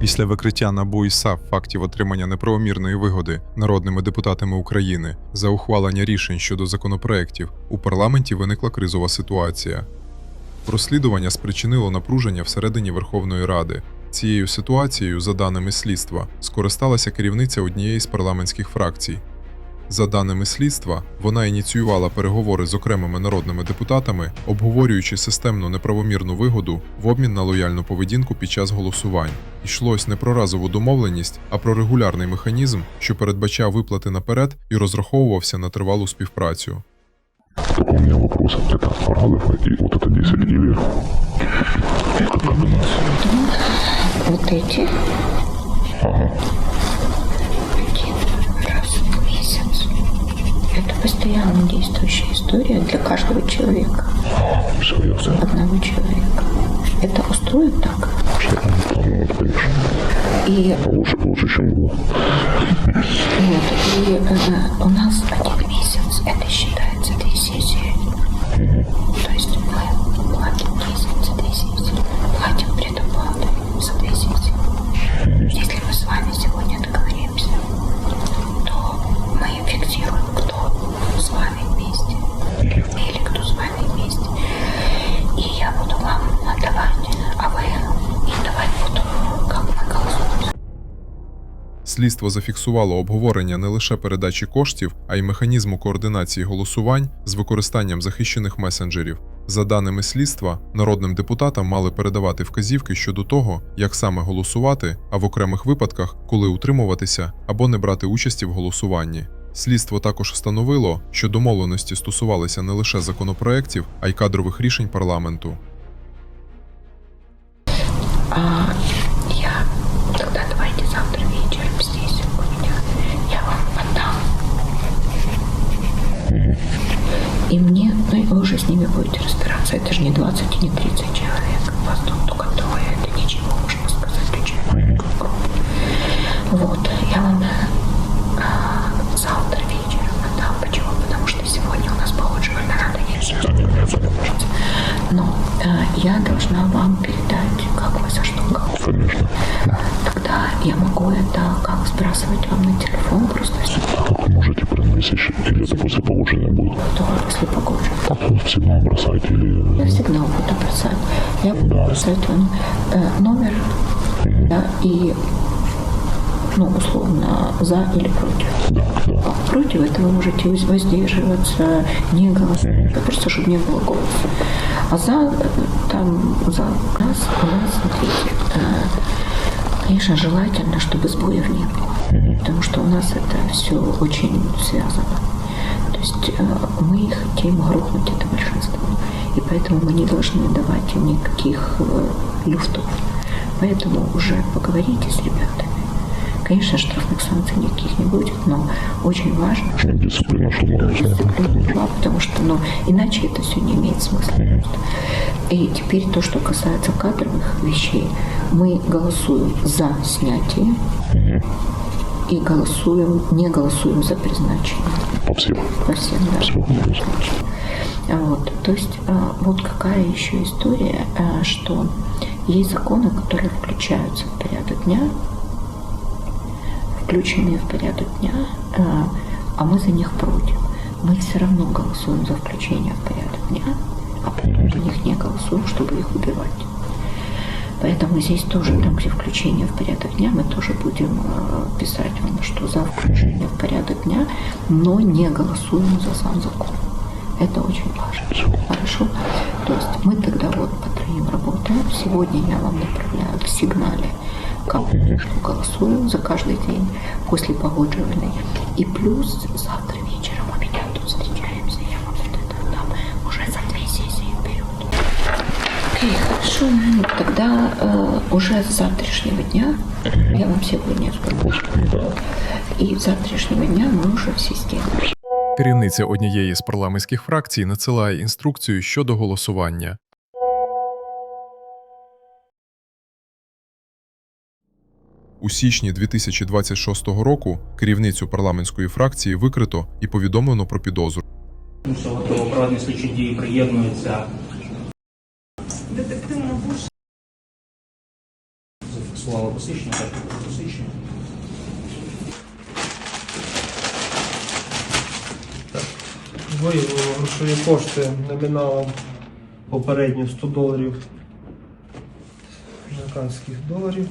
Після викриття НАБУ і САП фактів отримання неправомірної вигоди народними депутатами України за ухвалення рішень щодо законопроєктів у парламенті виникла кризова ситуація. Розслідування спричинило напруження всередині Верховної Ради. Цією ситуацією, за даними слідства, скористалася керівниця однієї з парламентських фракцій. За даними слідства, вона ініціювала переговори з окремими народними депутатами, обговорюючи системну неправомірну вигоду в обмін на лояльну поведінку під час голосувань. Йшлось не про разову домовленість, а про регулярний механізм, що передбачав виплати наперед і розраховувався на тривалу співпрацю. Только у меня вопрос. Это Аралов и вот это 10 или... Как у нас? Вот эти постоянно действующая история для каждого человека, ясно. одного человека. Это устроит так. Ну, конечно, И, лучше, лучше, чем было. вот, и э, у нас один Слідство зафіксувало обговорення не лише передачі коштів, а й механізму координації голосувань з використанням захищених месенджерів. За даними слідства, народним депутатам мали передавати вказівки щодо того, як саме голосувати, а в окремих випадках, коли утримуватися або не брати участі в голосуванні. Слідство також встановило, що домовленості стосувалися не лише законопроєктів, а й кадрових рішень парламенту. А я тогда давайте завтра И мне, ну и вы уже с ними будете разбираться. Это же не 20 и не 30 человек. Вас тут только трое. Это ничего, можно сказать, бюджетная группа. Вот, я вам а, завтра вечером отдам. Почему? Потому что сегодня у нас погодживальная рада есть. Но э, я должна вам передать, как вы за что. Конечно. Тогда я могу это как сбрасывать вам на телефон просто Как вы можете месяц или это после получения будет? то после погоджу. Так вот всегда бросайте Я или... сигнал буду бросать. Я буду Да. бросать вам э, номер да, и ну, условно, за или против. Да, да. А против этого вы можете воз- воздерживаться, не голосовать, просто чтобы не было голоса. А за, э, там, за нас, смотрите, э, конечно, желательно, чтобы сбоев не было, потому что у нас это все очень связано. То есть э, мы хотим грохнуть это большинство, и поэтому мы не должны давать им никаких э, люфтов. Поэтому уже поговорите с ребятами. Конечно, штрафных санкций никаких не будет, но очень важно, Дисциплина, что можно дисциплина была, потому что ну, иначе это все не имеет смысла. просто. И теперь то, что касается кадровых вещей, мы голосуем за снятие и голосуем, не голосуем за призначение по всем. по всем, да. Всего вопроса. А Вот, то есть а, вот какая еще история, а, что есть законы, которые включаются в порядок дня, включенные в порядок дня, а, а мы за них против. Мы все равно голосуем за включение в порядок дня, а потом за них не голосуем, чтобы их убивать. Поэтому здесь тоже, там, где включение в порядок дня, мы тоже будем э, писать вам, что за включение в порядок дня, но не голосуем за сам закон. Это очень важно. Хорошо? То есть мы тогда вот по троим работаем. Сегодня я вам направляю в сигнале, как мы голосуем за каждый день после погодживальной. И плюс завтра вечером у меня тут встречаемся. Я вам вот это дам уже за две сессии вперед. Окей, хорошо. Ну, Тогда э, уже с завтрашнего дня, я вам сегодня скажу, и с завтрашнего дня мы уже в системе. Керівниця однієї з парламентських фракцій надсилає інструкцію щодо голосування. У січні 2026 року керівницю парламентської фракції викрито і повідомлено про підозру. Тому що до проведення слідчої дії приєднується детектив НАБУ Слава посвідчення, так, посвідчення. Виявили грошові кошти номіналом попередньо 100 доларів американських доларів.